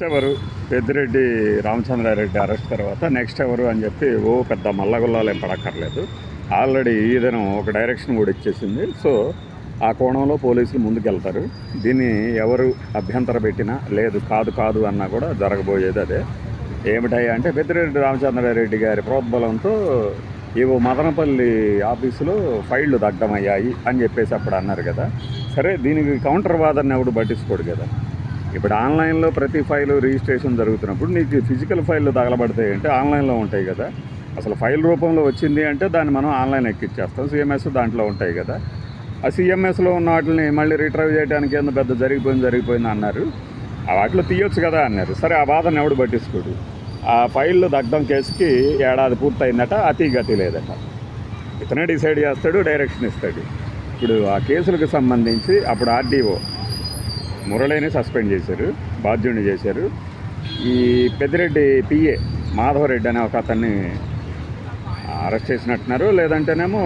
Next ఎవరు Peddireddy Ramachandra Reddy arrest తర్వాత next ఎవరు అని చెప్పి ఓ పెద్ద మల్లగుల్లాలు పడక్కర్లేదు. ఆల్రెడీ ఈ దినం ఒక డైరెక్షన్ కూడా ఇచ్చేసింది. సో ఆ కోణంలో పోలీసులు ముందుకెళ్తారు. దీన్ని ఎవరు అభ్యంతర పెట్టినా లేదు కాదు కాదు అన్నా కూడా జరగబోయేది అదే. ఏమిటాయి అంటే పెద్దిరెడ్డి రామచంద్రారెడ్డి గారి ప్రోద్బలంతో ఏవో మదనపల్లి ఆఫీసులో ఫైళ్ళు దగ్ధమయ్యాయి అని చెప్పేసి అప్పుడు అన్నారు కదా. సరే దీనికి కౌంటర్ వాదన ఎవడు పట్టించుకోడు కదా. ఇప్పుడు ఆన్లైన్లో ప్రతి ఫైలు రిజిస్ట్రేషన్ జరుగుతున్నప్పుడు నీకు ఫిజికల్ ఫైళ్ళు తగలబడతాయి అంటే ఆన్లైన్లో ఉంటాయి కదా. అసలు ఫైల్ రూపంలో వచ్చింది అంటే దాన్ని మనం ఆన్లైన్ ఎక్కిచ్చేస్తాం. సిఎంఎస్ దాంట్లో ఉంటాయి కదా. ఆ సిఎంఎస్లో ఉన్న వాటిని మళ్ళీ రిట్రైవ్ చేయడానికి ఏదో పెద్ద జరిగిపోయింది జరిగిపోయింది అన్నారు. ఆ వాటిలో తీయొచ్చు కదా అన్నారు. సరే ఆ బాధను ఎవడు పట్టించుకోడు. ఆ ఫైల్ దగ్ధం కేసుకి ఏడాది పూర్తయిందట అతి గతి లేదట. ఇతనే డిసైడ్ చేస్తాడు డైరెక్షన్ ఇస్తాడు. ఇప్పుడు ఆ కేసులకు సంబంధించి అప్పుడు ఆర్డీఓ మురళిని సస్పెండ్ చేశారు బాధ్యుడిని చేశారు. ఈ పెద్దిరెడ్డి పిఏ మాధవరెడ్డి అనే ఒక అతన్ని అరెస్ట్ చేసినట్టున్నారు. లేదంటేనేమో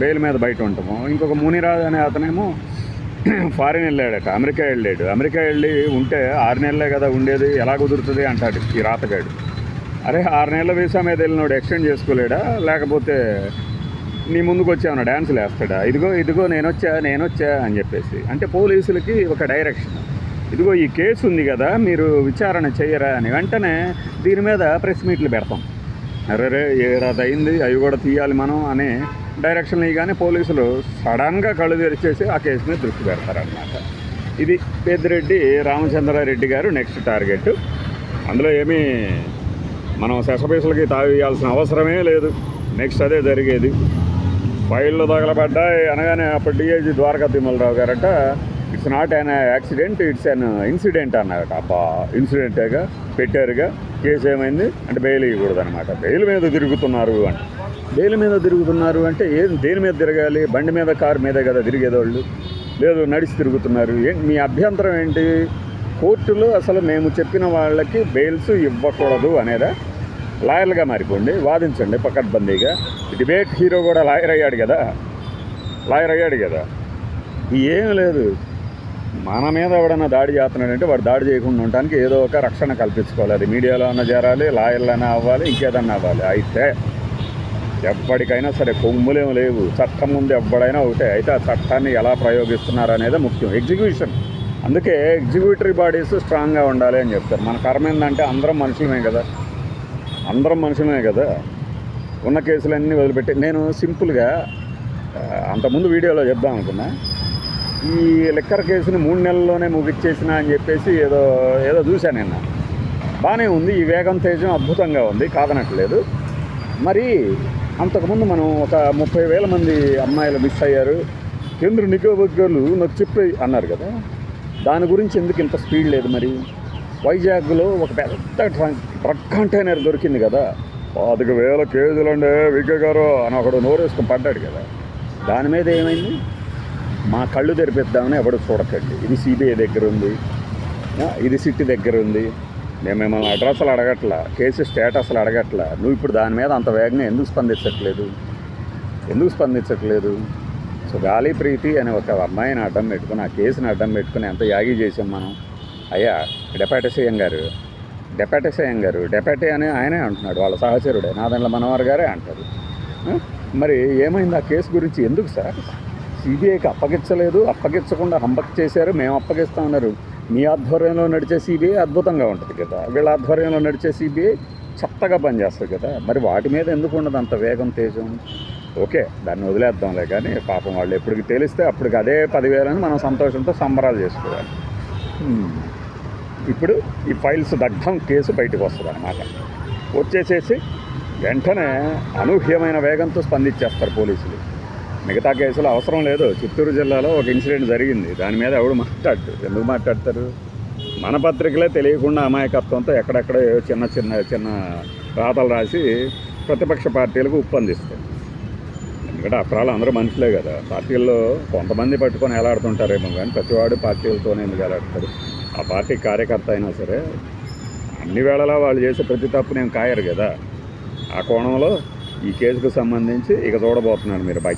బెయిల్ మీద బయట ఉంటాము. ఇంకొక మునిరాజ్ అనే అతనేమో ఫారిన్ వెళ్ళాడట అమెరికా వెళ్ళాడు. అమెరికా వెళ్ళి ఉంటే ఆరు నెలలే కదా ఉండేది ఎలా కుదురుతుంది అంటాడు ఈ రాతగాడు. అరే ఆరు నెలల వీసా మీద వెళ్ళినోడు ఎక్స్టెండ్ చేసుకోలేడా? లేకపోతే నీ ముందుకు వచ్చామన్నా డ్యాన్సులు వేస్తాడా? ఇదిగో ఇదిగో నేను వచ్చా నేను వచ్చా అని చెప్పేసి. అంటే పోలీసులకి ఒక డైరెక్షన్ ఇదిగో ఈ కేసు ఉంది కదా మీరు విచారణ చేయరా అని వెంటనే దీని మీద ప్రెస్ మీట్లు పెడతాం. అరే రే అయింది అవి కూడా తీయాలి మనం అనే డైరెక్షన్లు ఇవ్వగానే పోలీసులు సడన్గా కళ్ళు తెరిచేసి ఆ కేసు మీద దృష్టి పెడతారనమాట ఇది పెద్దిరెడ్డి రామచంద్రారెడ్డి గారు నెక్స్ట్ టార్గెట్ అందులో ఏమీ మనం శశపేసలకి తావేయాల్సిన అవసరమే లేదు. నెక్స్ట్ అదే జరిగేది. ఫైళ్ళు తగలబడ్డాయి. అనగానే అప్పుడు DIG Dwaraka తిమ్మలరావు గారట it's not an accident it's an incident అన్నారట. అబ్బా ఇన్సిడెంటేగా పెట్టారుగా? కేసు ఏమైంది? అంటే బెయిల్ ఇవ్వకూడదు అనమాట బెయిల్ మీద తిరుగుతున్నారు అంటే. బెయిల్ మీద తిరుగుతున్నారు అంటే ఏం దేని మీద తిరగాలి? బండి మీద కారు మీదే కదా తిరిగేదోళ్ళు? లేదు నడిచి తిరుగుతున్నారు. మీ అభ్యంతరం ఏంటి? కోర్టులో అసలు మేము చెప్పిన వాళ్ళకి బెయిల్స్ ఇవ్వకూడదు అనేదా? లాయర్లుగా మారిపోండి వాదించండి పక్కడ్బందీగా డిబేట్ హీరో కూడా లాయర్ అయ్యాడు కదా. లాయర్ అయ్యాడు కదా. ఏం లేదు. మన మీద ఎవడన్నా దాడి చేస్తున్నాడంటే వాడు దాడి చేయకుండా ఉండడానికి ఏదో ఒక రక్షణ కల్పించుకోవాలి. అది మీడియాలో అన్న చేరాలి లాయర్లైనా అవ్వాలి ఇంకేదన్నా అవ్వాలి. అయితే ఎప్పటికైనా సరే కొమ్ములేం లేవు. చట్టం ముందు ఎవ్వడైనా ఒకటే. అయితే ఆ చట్టాన్ని ఎలా ప్రయోగిస్తున్నారు అనేది ముఖ్యం. ఎగ్జిక్యూషన్ అందుకే ఎగ్జిక్యూటరీ బాడీస్ స్ట్రాంగ్గా ఉండాలి అని చెప్తారు. మన కర్మ ఏంటంటే అందరం మనుషులమే కదా. అందరం మనుషులనే కదా. ఉన్న కేసులన్నీ వదిలిపెట్టి నేను సింపుల్గా అంతకుముందు వీడియోలో చెప్దాం అనుకున్నా. ఈ లిక్కర్ కేసుని మూడు నెలల్లోనే ముగిచ్చేసిన అని చెప్పేసి ఏదో ఏదో చూశాను నిన్న. బాగానే ఉంది ఈ వేగం తేజం అద్భుతంగా ఉంది కాదనట్లేదు. మరి అంతకుముందు మనం ఒక ముప్పై వేల మంది అమ్మాయిలు మిస్ అయ్యారు. కేంద్ర నిఘోబద్గాలు నాకు చెప్పే అన్నారు కదా. దాని గురించి ఎందుకు ఇంత స్పీడ్ లేదు మరి? వైజాగ్లో ఒక పెద్ద ట్రక్ ట్రక్ కంటైనర్ దొరికింది కదా. పాతిక వేల కేజీలండి విగ్గ గారు అని ఒకడు నోరేసుకొని పడ్డాడు కదా. దాని మీద ఏమైంది? మా కళ్ళు తెరిపిద్దామని ఎవడు చూడకండి. ఇది సిబిఐ దగ్గర ఉంది. ఇది సిటీ దగ్గర ఉంది. నేను మిమ్మల్ని అడ్రస్లు అడగట్లా కేసు స్టేటస్లు అడగట్లా. నువ్వు ఇప్పుడు దాని మీద అంత వేగంగా ఎందుకు స్పందించట్లేదు? ఎందుకు స్పందించట్లేదు? సో గాలి ప్రీతి అనే ఒక అమ్మాయిని అడ్డం పెట్టుకుని ఆ కేసుని అడ్డం పెట్టుకుని ఎంత యాగి చేసాం మనం? అయ్యా డెపాటీ గారు. డెపాటీ గారు డెపాటే అని ఆయనే అంటున్నాడు వాళ్ళ సహచరుడే నా దాంట్లో మనవారు గారే అంటారు. మరి ఏమైంది ఆ కేసు గురించి? ఎందుకు సార్? సిబిఐకి అప్పగించలేదు అప్పగించకుండా హంబక్ చేశారు మేము అప్పగిస్తామన్నారు మీ ఆధ్వర్యంలో నడిచే సిబిఐ అద్భుతంగా ఉంటుంది కదా. వీళ్ళ ఆధ్వర్యంలో నడిచే సిబిఐ చెత్తగా పనిచేస్తుంది కదా. మరి వాటి మీద ఎందుకు ఉండదు అంత వేగం తేజం? ఓకే దాన్ని వదిలేద్దాంలే కానీ పాపం వాళ్ళు ఎప్పటికి తెలిస్తే అప్పటికి అదే పదివేలని మనం సంతోషంతో సంబరాలు చేసుకోవాలి. ఇప్పుడు ఈ ఫైల్స్ దగ్ధం కేసు బయటకు వస్తుంది అనమాట వచ్చేసేసి వెంటనే అనూహ్యమైన వేగంతో స్పందించేస్తారు పోలీసులు. మిగతా కేసులు అవసరం లేదు. చిత్తూరు జిల్లాలో ఒక ఇన్సిడెంట్ జరిగింది. దాని మీద ఎవడు మాట్లాడు ఎందుకు మాట్లాడతారు? మన పత్రికలే తెలియకుండా అమాయకత్వంతో ఎక్కడెక్కడ చిన్న చిన్న చిన్న రాతలు రాసి ప్రతిపక్ష పార్టీలకు ఉప్పందిస్తాయి ఎందుకంటే ఆఫ్టర్ అందరూ మనుషులే కదా. పార్టీల్లో కొంతమంది పట్టుకొని ఎలాడుతుంటారేమో కానీ ప్రతివాడు పార్టీలతోనే ఎందుకు ఎలాడతారు ఆ పార్టీ కార్యకర్త అయినా సరే అన్ని వేళలా వాళ్ళు చేసే ప్రతి తప్పు నేను కాయరు కదా. ఆ కోణంలో ఈ కేసుకు సంబంధించి ఇక చూడబోతున్నాను మీరు బై